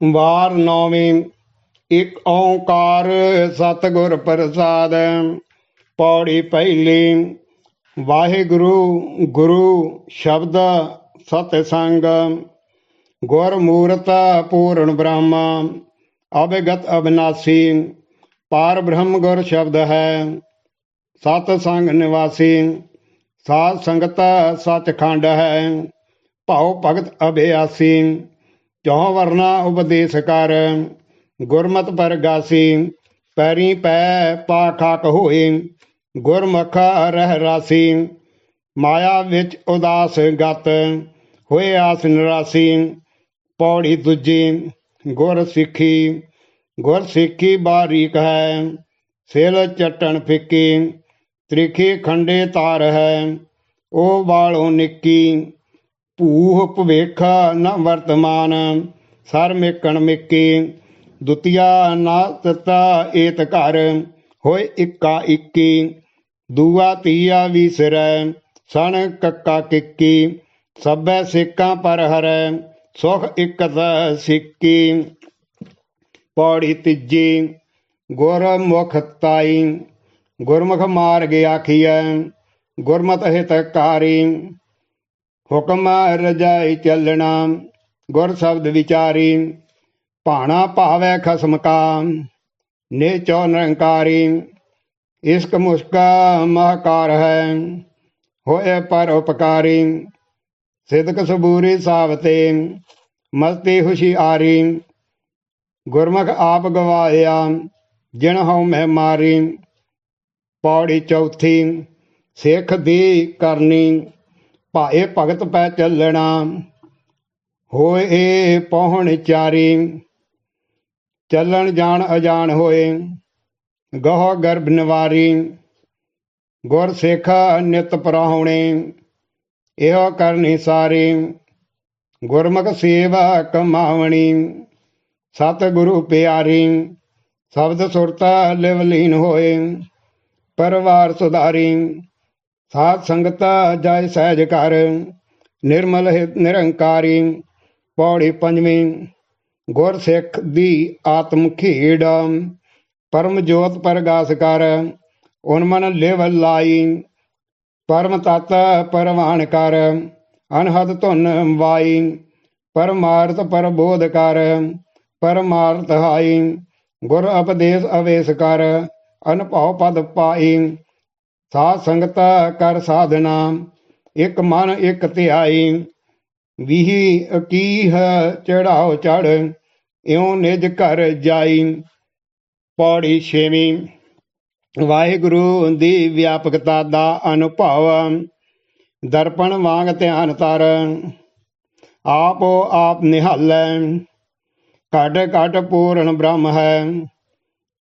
ਵਾਰ ਨੌਵੀਂ, ਇਕ ਓੰਕਾਰ ਸਤਿਗੁਰ ਪ੍ਰਸਾਦ, ਪੌੜੀ ਪਹਿਲੀ, ਵਾਹਿਗੁਰੂ ਗੁਰੂ ਸ਼ਬਦ ਸਤ ਸੰਗ ਗੁਰ ਮੂਰਤ ਪੂਰਨ ਬ੍ਰਹਮ ਅਭਿਗਤ ਅਬਨਾਸੀ ਪਾਰ ਬ੍ਰਹਮ ਗੁਰ ਸ਼ਬਦ ਹੈ ਸਤ ਸੰਗ ਨਿਵਾਸੀ, ਸਾਧ ਸੰਗਤ ਸਚਖੰਡ ਹੈ, ਭਾਉ ਭਗਤ ਅਭਿਆਸੀ ਚੌ ਵਰਨਾ ਉਪਦੇਸ਼ ਕਰ? ਗੁਰਮਤ ਪਰਗਾਸੀ ਪੈਰੀ ਪੈ ਪਾਖਾਕ ਹੋਏ। ਗੁਰਮੁਖ ਰਹਿ ਰਾਸੀ, ਮਾਇਆ ਵਿੱਚ ਉਦਾਸ ਗਤ, ਹੋਏ ਆਸ ਨਿਰਾਸੀ। ਪੌੜੀ ਦੂਜੀ, ਗੁਰ ਸਿੱਖੀ ਗੁਰ ਸਿੱਖੀ ਬਾਰੀਕ ਹੈ। ਸਿਲ ਚਟਣ ਫਿੱਕੀ, ਤ੍ਰਿਖੀ ਖੰਡੇ ਤਾਰ ਹੈ। ਉਹ ਬਾਲੋਂ ਨਿੱਕੀ ਭੂਹ ਭਵੇਖ ਨ ਵਰਤਮਾਨ, ਸਰ ਮੇਕਣ ਮਿੱਕੀ, ਦੁਤੀਆ ਨਾ ਤਤਾ ਏਤ ਘਰ ਹੋਏ ਇੱਕਾ ਇੱਕੀ, ਦੂਆ ਤੀਆ ਵੀਸਰੈ, ਸਣ ਕੱਕਾ ਕਿੱਕੀ, ਸਭੈ ਸਿੱਕਾਂ ਪਰ ਹਰੈ, ਸੁਖ ਇਕਤ ਸਿੱਕੀ। ਪੌੜੀ ਤੀਜੀ ਗੁਰ ਮੁਖ ਤਾਈ, ਗੁਰਮੁਖ ਮਾਰਗ ਆਖੀਐ, ਗੁਰਮਤਿ ਹਿਤਕਾਰੀ ਹੁਕਮ ਰਜਾਈ ਚੱਲਣਾ, ਗੁਰ ਸ਼ਬਦ ਵਿਚਾਰੀ, ਭਾਣਾ ਭਾਵੈ ਖਸਮ ਕਾ ਨੇ ਚੋ ਨਿਰੰਕਾਰੀ, ਇਸਕ ਮੁਸਕਾ ਮਹਕਾਰ ਹੈ, ਹੋਏ ਪਰ ਉਪਕਾਰੀ, ਸਿਦਕ ਸਬੂਰੀ ਸਾਵਤੇ, ਮਸਤੀ ਹੁਸ਼ਿਆਰੀ ਗੁਰਮੁਖ ਆਪ ਗਵਾਇਆ ਜਿਣ ਹਉ ਮੈਂ ਮਾਰੀ, ਪੌੜੀ ਚੌਥੀ, ਸਿੱਖ ਦੀ ਕਰਨੀ ਭਾਏ ਭਗਤ ਪੈ ਚੱਲਣਾ, ਹੋਏ ਪਹੁਣ ਚਾਰੀ। ਚੱਲਣ ਜਾਣ ਅਜਾਣ ਹੋਏ, ਗਹ ਗਰਭ ਨਿਵਾਰੀ। ਗੁਰ ਸਿੱਖ ਨਿਤ ਪਰਾਹੁਣੇ, ਇਹੋ ਕਰਨੀ ਸਾਰੀ। ਗੁਰਮੁਖ ਸੇਵਾ ਕਮਾਵਣੀ ਸਤ ਗੁਰੂ ਪਿਆਰੀ। ਸ਼ਬਦ ਸੁਰਤਾ ਲਿਵ ਲੀਨ ਹੋਏ, ਪਰਵਾਰ ਸੁਧਾਰੀ। ਸਾਧ ਸੰਗਤ ਜੈ ਸਹਿਜ ਕਰ ਨਿਰਮਲ ਹਿ- ਨਿਰੰਕਾਰੀ, ਪੌੜੀ ਪੰਜਵੀਂ, ਗੁਰ ਸਿੱਖ ਦੀ ਆਤਮ ਖੇੜ, ਪਰਮ ਜੋਤ ਪ੍ਰਗਾਸ ਕਰ, ਉਨਮਨ ਲਿਵ ਲਾਈ, ਪਰਮ ਤਤ ਪਰਵਾਨ ਕਰ, ਅਨਹਦ ਧੁਨ ਵਾਈ, ਪਰਮਾਰਥ ਪਰਬੋਧ ਕਰ, ਪਰਮਾਰਥ ਹਾਈ, ਗੁਰ ਉਪਦੇਸ਼ ਅਵੇਸ ਕਰ, ਅਨਭਉ ਪਦ ਪਾਈ ਸਾਧ ਸੰਗਤ ਕਰ ਸਾਧਨਾ, ਇੱਕ ਮਨ ਇੱਕ ਧਿਆਈ, ਵੀਹੀ ਅਕੀਹ ਚੜਾਓ ਚੜ, ਇਉਂ ਨਿਜ ਘਰ ਜਾਈ, ਪੌੜੀ ਛੇਵੀਂ। ਵਾਹਿਗੁਰੂ ਦੀ ਵਿਆਪਕਤਾ ਦਾ ਅਨੁਭਵ, ਦਰਪਣ ਵਾਂਗ ਧਿਆਨ ਤਰ ਆਪੋ ਆਪ ਨਿਹਾਲੈ। ਘਟ ਘਟ ਪੂਰਨ ਬ੍ਰਹਮ ਹੈ,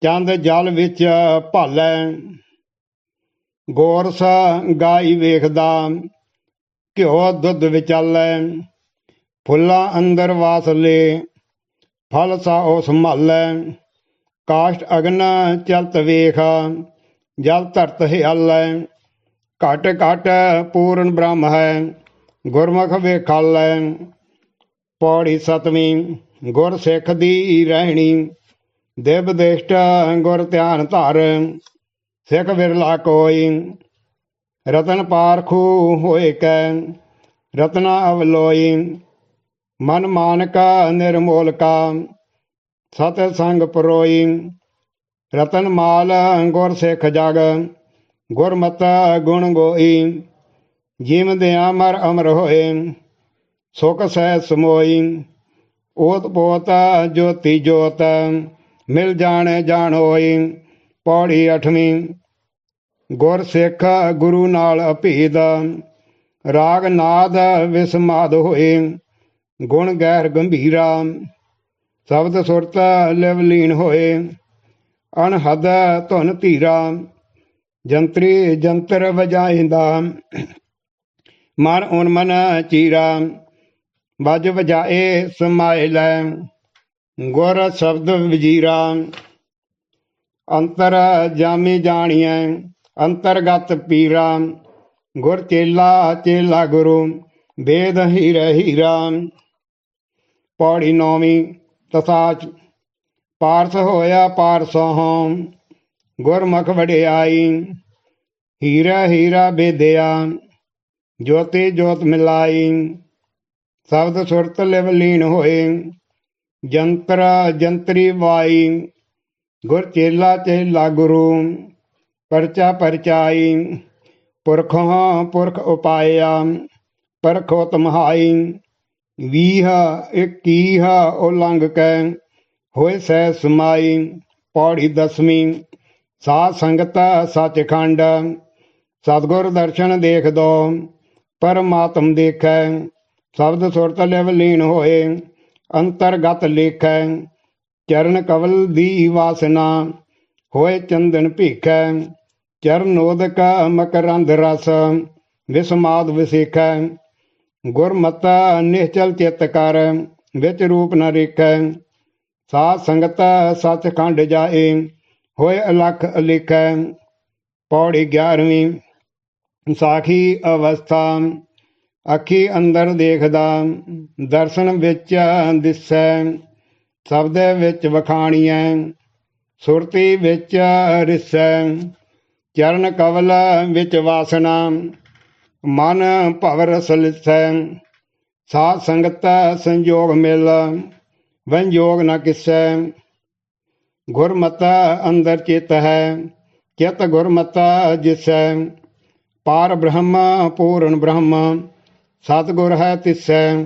ਚੰਦ ਜਲ ਵਿੱਚ ਭਾਲੈ। ਗੋਰਸ ਗਾਈ ਵੇਖਦਾ, ਘਿਓ ਦੁੱਧ ਵਿਚਾਲੈ, ਫੁੱਲਾਂ ਅੰਦਰ ਵਾਸ ਲੇ, ਫਲ ਸਾ ਉਹ ਸੰਭਾਲੈ। ਕਾਸ਼ਟ ਅਗਨ ਚਲਤ ਵੇਖ, ਜਲ ਧਰਤ ਹਿਆਲੈ। ਘਟ ਘਟ ਪੂਰਨ ਬ੍ਰਹਮ ਹੈ, ਗੁਰਮੁਖ ਵੇਖਾਲੈ। ਪੌੜੀ ਸਤਵੀਂ, ਗੁਰ ਸਿੱਖ ਦੀ ਰਹਿਣੀ। ਦੇਵ ਦੇਸ਼ਟ ਗੁਰ ਧਿਆਨ ਧਰ। ਸਿੱਖ ਵਿਰਲਾ ਕੋਈ, ਰਤਨ ਪਾਰਖੂ ਹੋਏ ਕੈ, ਰਤਨਾ ਅਵਲੋਈ, ਮਨ ਮਾਨਕਾ ਨਿਰਮੋਲ ਕਾ ਸਤ ਸੰਗ ਪਰੋਈ, ਰਤਨ ਮਾਲ ਗੁਰ ਸਿੱਖ ਜਗ, ਗੁਰਮਤ ਗੁਣ ਗੋਈ, ਜੀਵ ਮਰ ਅਮਰ ਹੋਏ, ਸੁਖ ਸਹਿ ਸਮੋਈ, ਓਤ ਪੋਤ ਜੋਤੀ ਜੋਤ, ਮਿਲ ਜਾਣੇ ਜਾਣ ਹੋਈ ਪੌੜੀ ਅਠਵੀਂ। ਗੁਰ ਸਿੱਖ ਗੁਰੂ ਨਾਲ ਅਭੇਦ। ਰਾਗ ਨਾਦ ਵਿਸਮਾਦ ਹੋਏ। ਗੁਣ ਗਹਿਰ ਗੰਭੀਰਾ। ਸ਼ਬਦ ਸੁਰਤ ਲਿਵ ਲੀਨ ਹੋਏ। ਅਨਹਦ ਧੁਨ ਧੀਰਾ। ਜੰਤਰੀ ਜੰਤਰ ਵਜਾਇੰਦਾ। ਮਨ ਉਨ ਮਨ ਚੀਰਾ। ਵਜ ਵਜਾਏ ਸਮਾਏ ਲੈ ਗੁਰ ਸ਼ਬਦ ਵਜੀਰਾ। ਅੰਤਰ ਜਾਮੀ ਜਾਣੀਐ, ਅੰਤਰਗਤ ਪੀਰਾ। ਗੁਰ ਚੇਲਾ ਚੇਲਾ ਗੁਰੂ, ਵੇਦ ਹੀਰ ਹੀਰਾ। ਪੌੜੀ ਨੌਵੀਂ ਤਥਾਚ ਪਾਰਸ ਹੋਇਆ ਪਾਰਸੋਂ ਗੁਰਮੁਖ ਵਡਿਆਈ। ਹੀਰਾ ਹੀਰਾ ਬੇਦਿਆ ਜੋਤੀ ਜੋਤ ਮਿਲਾਈ। ਸ਼ਬਦ ਸੁਰਤ ਲਿਵ ਲੀਨ ਹੋਏ, ਜੰਤਰ ਜੰਤਰੀ ਵਾਈ। ਗੁਰ ਚੇਲਾ ਚੇਲਾ ਗੁਰੂ ਪਰਚਾ ਪਰਚਾਈ, ਪੁਰਖੋਂ ਪੁਰਖ ਉਪਾਇਆ ਪਰਖੋ ਤਮਹਾਈ ਵੀਹ ਇਕੀਹ ਉਲੰਘ ਕੈ, ਹੋਏ ਸਹਿ ਸਮਾਈ, ਪੌੜੀ ਦਸਵੀਂ, ਸਾਧ ਸੰਗਤ ਸੱਚਖੰਡ, ਸਤਿਗੁਰ ਦਰਸ਼ਨ ਦੇਖ ਦੋ, ਪਰਮਾਤਮ ਦੇਖੈ, ਸ਼ਬਦ ਸੁਰਤ ਲਿਵ ਲੀਨ ਹੋਏ, ਅੰਤਰਗਤ ਲੇਖੈ ਚਰਨ ਕਵਲ ਦੀ ਵਾਸਨਾ, ਹੋਏ ਚੰਦਨ ਭੀਖੈ ਚਰਨੋਦਕ ਮਕਰੰਦ ਰਸ, ਵਿਸਮਾਦ ਵਿਸੇਖੈ। ਗੁਰਮਤਿ ਨਿਹਚਲ ਚਿਤ ਕਰ, ਵਿੱਚ ਰੂਪ ਨ ਰੇਖੈ। ਸਾਧ ਸੰਗਤ ਸੱਚਖੰਡ ਜਾਏ, ਹੋਏ ਅਲਖ ਅਲਿਖੈ। ਪੌੜੀ 11ਵੀਂ ਸਾਖੀ ਅਵਸਥਾ, ਅੱਖੀ ਅੰਦਰ ਦੇਖਦਾ, ਦਰਸ਼ਨ ਵਿੱਚ ਦਿਸੈ। ਸ਼ਬਦੇ ਵਿੱਚ ਵਖਾਣੀਐ, ਸੁਰਤੀ ਵਿੱਚ ਰਿਸੈ, ਚਰਨ ਕਵਲ ਵਿੱਚ ਵਾਸਨਾ, ਮਨ ਭਵ ਰਸ ਲਿਸੈ ਸਾਧ ਸੰਗਤ ਸੰਜੋਗ ਮਿਲ, ਵੰਜੋਗ ਨ ਕਿਸੈ। ਗੁਰਮਤਿ ਅੰਦਰ ਚਿਤ ਹੈ, ਚਿਤ ਗੁਰਮਤਾ ਜਿਸੈ। ਪਾਰ ਬ੍ਰਹਮ, ਪੂਰਨ ਬ੍ਰਹਮ, ਸਤਿਗੁਰ ਹੈ ਤਿਸੈ।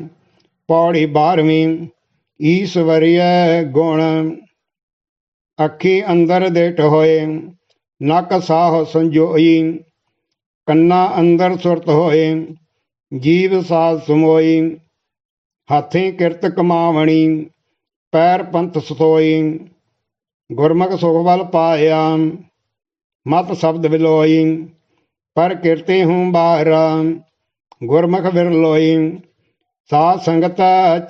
ਪੌੜੀ 12ਵੀਂ ਈਸ਼ਵਰੀय ਗੁਣ ਅੱਖੀ ਅੰਦਰ ਦੇਟ ਹੋਏ, ਨਕ ਸਾਹ ਸੰਜੋਈ, ਕੰਨਾ ਅੰਦਰ ਸੁਰਤ ਹੋਏ, ਜੀਵ ਸਾਧ ਸਮੋਈ, ਹਾਥੀ ਕਿਰਤ ਕਮਾਵਣੀ, ਪੈਰ ਪੰਥ ਸਤੋਈ, ਗੁਰਮੁਖ ਸੁਖ ਬਲ ਪਾਇਆ, ਮਤ ਸ਼ਬਦ ਵਿਲੋਈ ਪਰ ਕਿਰਤੇ ਹੂੰ ਬਾਹਰ, ਗੁਰਮੁਖ ਵਿਰਲੋਈ ਸਾਧ ਸੰਗਤ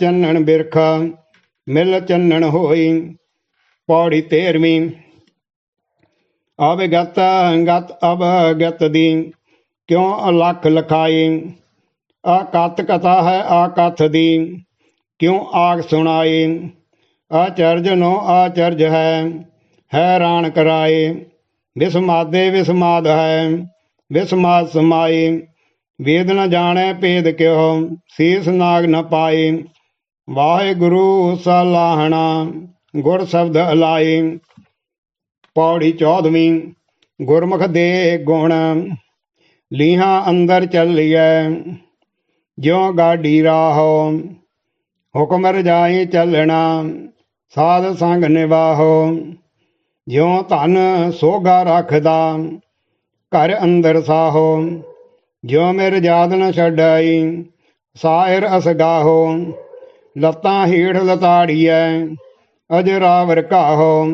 ਚੰਨਣ ਬਿਰਖ ਮਿਲ ਚੰਨਣ ਹੋਈ, ਪੌੜੀ 13ਵੀਂ ਅਵਗਤ ਗਤ ਅਵਗਤ ਦੀ, ਕਿਉਂ ਅਲਖ ਲਖਾਈ? ਆਕਤ ਕਥਾ ਹੈ ਆਕਥ ਦੀ, ਕਿਉਂ ਆਗ ਸੁਣਾਈ? ਆਚਰਜ ਨੋ ਆਚਰਜ ਹੈ ਹੈਰਾਨ ਕਰਾਏ ਵਿਸਮਾਦੇ ਵਿਸਮਾਦ ਹੈ, ਵਿਸਮਾਦ ਸਮਾਏ ਵੇਦ ਨ ਜਾਣੈ ਭੇਦ ਕਿਉ, ਸੀਸ ਨਾਗ ਨ ਪਾਏ ਵਾਹਿਗੁਰੂ ਸਲਾਹਣਾ, ਗੁਰ ਸ਼ਬਦ ਅਲਾਈ ਪੌੜੀ 14ਵੀਂ ਗੁਰਮੁਖ ਦੇ ਗੁਣ। ਲੀਹਾਂ ਅੰਦਰ ਚੱਲੀਐ, ਜਿਉ ਗਾਡੀ ਰਾਹੋ। ਹੁਕਮ ਰਜਾਈ ਚੱਲਣਾ, ਸਾਧ ਸੰਗ ਨਿਵਾਹੋ ਜਿਉ ਧਨ ਸੋਗਾ ਰੱਖਦਾ, ਘਰ ਅੰਦਰ ਸਾਹੋ। ਜਿਉ ਮੇਰ ਜਾਦ ਨ ਛਡਾਈ ਸਾਇਰ ਅਸਗਾਹੋ। ਲੱਤਾਂ ਹੀੜ ਲਤਾੜੀਐ, ਅਜਰਾਵਰ ਕਾਹੋ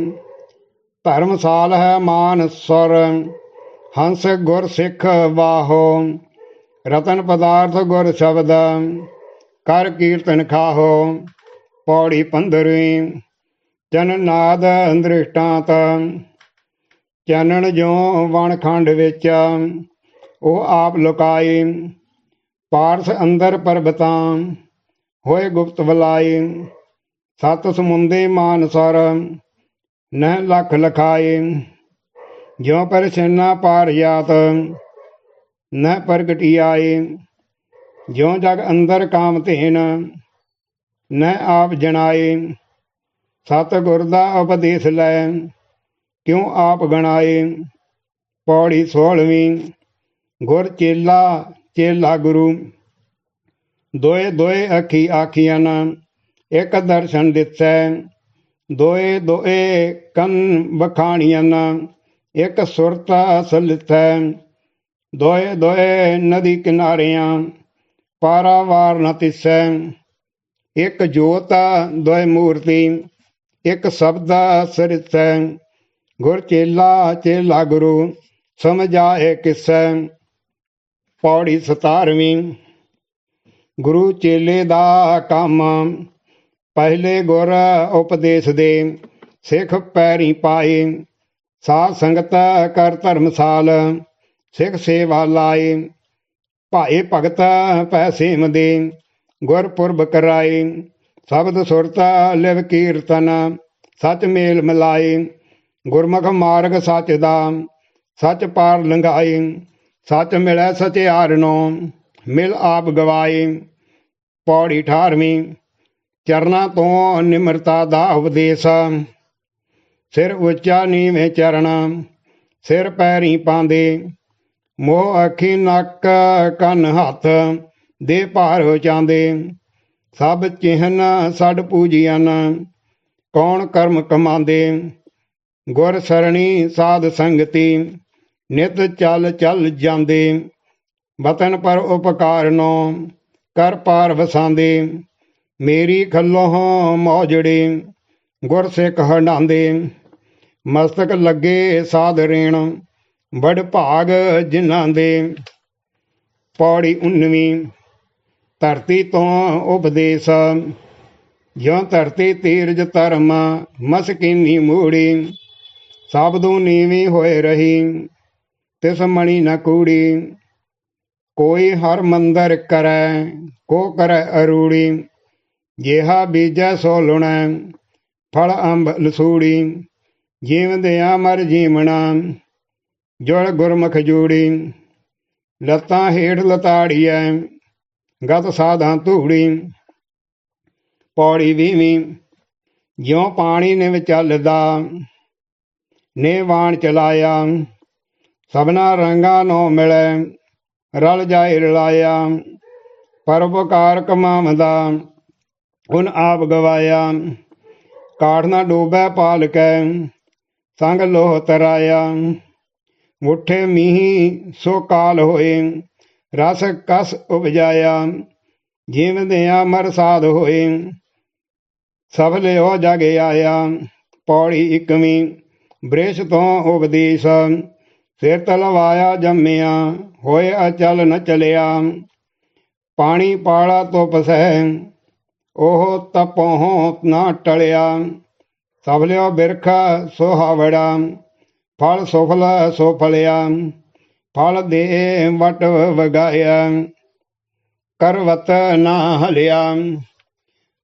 ਧਰਮਸਾਲ ਹੈ ਮਾਨ ਸੁਰ, ਹੰਸ ਗੁਰ ਸਿੱਖ ਵਾਹੋ। ਰਤਨ ਪਦਾਰਥ ਗੁਰ ਸ਼ਬਦ, ਕਰ ਕੀਰਤਨ ਖਾਹੋ। ਪੌੜੀ 15ਵੀਂ ਜਨ ਨਾਦ ਦ੍ਰਿਸ਼ਟਾਂਤ ਚਾਨਣ ਜੋ ਵਣ ਖੰਡ ਵਿੱਚ, ਉਹ ਆਪ ਲੁਕਾਏ। ਪਾਰਸ ਅੰਦਰ ਪਰਬਤਾਂ ਹੋਏ ਗੁਪਤ ਬਲਾਏ ਸਤ ਸਮੁੰਦੇ ਮਾਨਸਰ ਨਹਿ ਲਖ ਲਖਾਏ। ਜਿਉ ਪਰ ਸੈਨਾ ਪਾਰ ਜਾਤ, ਨਹਿ ਪ੍ਰਗਟੀ ਆਏ। ਜਿਉ ਜਗ ਅੰਦਰ ਕਾਮ ਧੇਨ, ਨਹਿ ਆਪ ਜਣਾਏ। ਸਤ ਗੁਰ ਦਾ ਉਪਦੇਸ਼ ਲੈ, ਕਿਉ ਆਪ ਗਣਾਏ? ਪੌੜੀ 16ਵੀਂ ਗੁਰ ਚੇਲਾ ਚੇਲਾ ਗੁਰੂ। ਦੋਏ ਦੋਏ ਅੱਖੀ ਆਖੀਆਂ ਇੱਕ ਦਰਸ਼ਨ ਦਿੱਤੈ, ਦੋਏ ਦੋਏ ਕੰਨ ਬਖਾਣੀਆਂ ਇੱਕ ਸੁਰਤ ਅਸਲਿਥੈ ਦੋਏ ਦੋਏ ਨਦੀ ਕਿਨਾਰਿਆਂ ਪਾਰਾਵਾਰ ਨ ਤਿਸੈ, ਇੱਕ ਜੋਤ ਦੋਏ ਮੂਰਤੀ, ਇੱਕ ਸਬਦਾ ਸਰਿਤੈ ਗੁਰ ਚੇਲਾ ਚੇਲਾ ਗੁਰੂ ਸਮਝਾਏ ਕਿਸੈ, ਪੌੜੀ 17ਵੀਂ ਗੁਰੂ ਚੇਲੇ ਦਾ ਕੰਮ। ਪਹਿਲੇ ਗੁਰ ਉਪਦੇਸ਼ ਦੇ, ਸਿੱਖ ਪੈਰੀ ਪਾਏ। ਸਾਧ ਸੰਗਤ ਕਰ ਧਰਮਸਾਲ, ਸਿੱਖ ਸੇਵਾ ਲਾਏ। ਭਾਏ ਭਗਤ ਪੈਸੇ ਮਦੇ ਗੁਰਪੁਰਬ ਕਰਾਏ। ਸ਼ਬਦ ਸੁਰਤ ਲਿਵ ਕੀਰਤਨ, ਸਚ ਮੇਲ ਮਿਲਾਏ। ਗੁਰਮੁਖ ਮਾਰਗ ਸੱਚ ਦਾ, ਸੱਚ ਪਾਰ ਲੰਘਾਏ। ਸੱਚ ਮਿਲੈ ਸਚਿਆਰਨੋ ਮਿਲ ਆਪ ਗਵਾਏ, ਪੌੜੀ 18ਵੀਂ ਚਰਨਾ ਤੋਂ ਨਿਮਰਤਾ ਦਾ ਉਪਦੇਸ਼। ਸਿਰ ਉੱਚਾ ਨੀਵੇਂ ਚਰਣਾ ਸਿਰ ਪੈਰੀ ਪਾਉਂਦੇ ਮੋਹ ਅੱਖੀ ਨੱਕ ਕੰਨ ਹੱਥ ਦੇ ਭਾਰ ਹੋ ਜਾਂਦੇ ਸਭ ਚਿਹਨ ਛੱਡ ਪੂਜੀਆਂ ਕੌਣ ਕਰਮ ਕਮਾਉਂਦੇ ਗੁਰ ਸਰਣੀ ਸਾਧ ਸੰਗਤੀ, ਨਿਤ ਚੱਲ ਚੱਲ ਜਾਂਦੇ। ਵਤਨ ਪਰ ਉਪਕਾਰਨੋ, ਕਰ ਪਾਰ ਵਸਾਂਦੇ। ਮੇਰੀ ਖੱਲੋਂ ਮੌਜੜੇ, ਗੁਰ ਸਿੱਖ ਹੰਡਾਂਦੇ ਮਸਤਕ ਲੱਗੇ ਸਾਧ ਰੇਣ ਬੜ ਭਾਗ ਜਿਨ੍ਹਾਂ ਦੇ ਪੌੜੀ 19ਵੀਂ ਧਰਤੀ ਤੋਂ ਉਪਦੇਸ਼। ਜਿਉ ਧਰਤੀ ਤੀਰਜ ਧਰਮ, ਮਸਕੀਨੀ ਮੂੜੀ। ਸਾਬਦੂ ਨੀਵੀਂ ਹੋਏ ਰਹੀ, ਤਿਸ ਮਣੀ ਨ ਕੂੜੀ। ਕੋਈ ਹਰ ਮੰਦਰ ਕਰੈ, ਕੋ ਕਰੈ ਅਰੂੜੀ, ਜਿਹਾ ਬੀਜੈ ਸੋ ਲੁਣੈ, ਫਲ ਅੰਬ ਲਸੂੜੀ, ਜੀਵਦਿਆਂ ਮਰ ਜੀਵਣਾ ਜੁੜ ਗੁਰਮੁਖ ਜੂੜੀ, ਲੱਤਾਂ ਹੇਠ ਲਤਾੜੀਐ, ਗਤ ਸਾਧਾਂ ਧੂੜੀ, ਪੌੜੀ ਵੀਵੀਂ, ਜਿਉ ਪਾਣੀ ਨੇ ਵਿਚਲਦਾ ਨੇ ਵਾਣ ਚਲਾਇਆ, ਸਭਨਾ ਰੰਗਾਂ ਨੂੰ ਮਿਲੈ ਰਲ ਜਾਏ ਰਲਾਇਆ, ਪਰਉਪਕਾਰ ਕਮਾਵਦਾ, ਹੁਣ ਆਪ ਗਵਾਇਆ। ਕਾਠ ਨਾ ਡੋਬੈ ਪਾਲ ਕੈ ਸੰਗ ਲੋਹ ਤਰਾਇਆ। ਮੁਠੇ ਮੀਂਹ, ਸੋ ਕਾਲ ਹੋਏ, ਰਸ ਕਸ ਉਪਜਾਇਆ। ਜੀਵਦਿਆਂ ਮਰਸਾਦ ਹੋਏ, ਸਭ ਲਿਓ ਜਗ ਆਇਆ। ਪੌੜੀ ਇਕਵੀਂ ਬ੍ਰਿਸ਼ ਤੋਂ ਉਪਦੇਸ਼। ਸਿਰ ਤਲਵਾਇਆ ਜੰਮਿਆ, ਹੋਏ ਅਚਲ ਨ ਚਲਿਆ। ਪਾਣੀ ਪਾਲਾ ਤੋਂ ਪਸੈ ਉਹ ਤਪੋਂ ਨਾ ਟਲਿਆ। ਸਭ ਲਿਓ ਬਿਰਖ ਸੋਹਾਵੜਾ, ਫਲ ਸੁਫਲ ਸੋ ਫਲਿਆ ਫਲ ਦੇ ਵਟ ਵਗਾਇਆ, ਕਰਵਤ ਨਾ ਹਲਿਆ।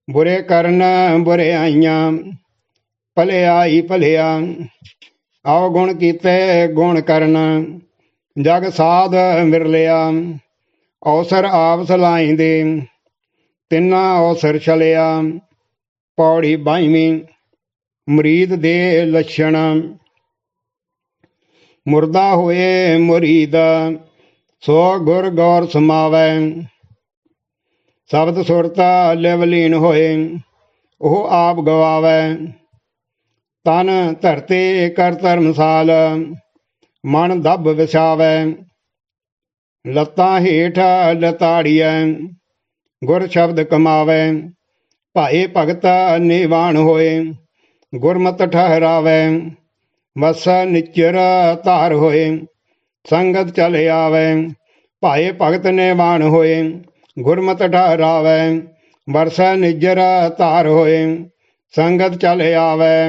ਬੁਰੇ ਕਰਨ ਬੁਰੇ ਆਈਆਂ ਭਲਿਆਈ ਭਲਿਆ। ਆਉ ਗੁਣ ਕੀਤੇ, ਗੁਣ ਕਰਨ, ਜਗ ਸਾਧ ਮਿਰਲਿਆ ਔਸਰ ਆਪ ਸਲਾਈਂਦੇ ਤਿੰਨਾ ਔਸਰ ਛਲਿਆ, ਪੌੜੀ ਬਾਈਵੀਂ, ਮਰੀਦ ਦੇ ਲੱਛਣ। ਮੁਰਦਾ ਹੋਏ ਮੁਰੀਦ, ਸੋ ਗੁਰ ਗੌਰ ਸਮਾਵੈ। ਸ਼ਬਦ ਸੁਰਤਾ ਲਿਵਲੀਨ ਹੋਏ, ਉਹ ਆਪ ਗਵਾਵੈ। ਤਨ ਧਰਤੇ ਕਰ ਧਰਮਸਾਲ, ਮਨ ਦੱਬ ਵਿਛਾਵੈ। ਲੱਤਾਂ ਹੇਠ ਲਤਾੜੀਐ, ਗੁਰ ਸ਼ਬਦ ਕਮਾਵੈ। ਭਾਏ ਭਗਤ ਨਿਵਾਣ ਹੋਏ, ਗੁਰਮਤ ਠਹਿਰਾਵੈ। ਵਸ ਨਿਚਰ ਧਾਰ ਹੋਏ, ਸੰਗਤ ਚਲ ਆਵੈ। ਭਾਏ ਭਗਤ ਨਿਵਾਣ ਹੋਏ, ਗੁਰਮਤ ਠਹਿਰਾਵੈ। ਵਰਸਾ ਨਿਜਰ ਧਾਰ ਹੋਏ, ਸੰਗਤ ਚਲ ਆਵੈ।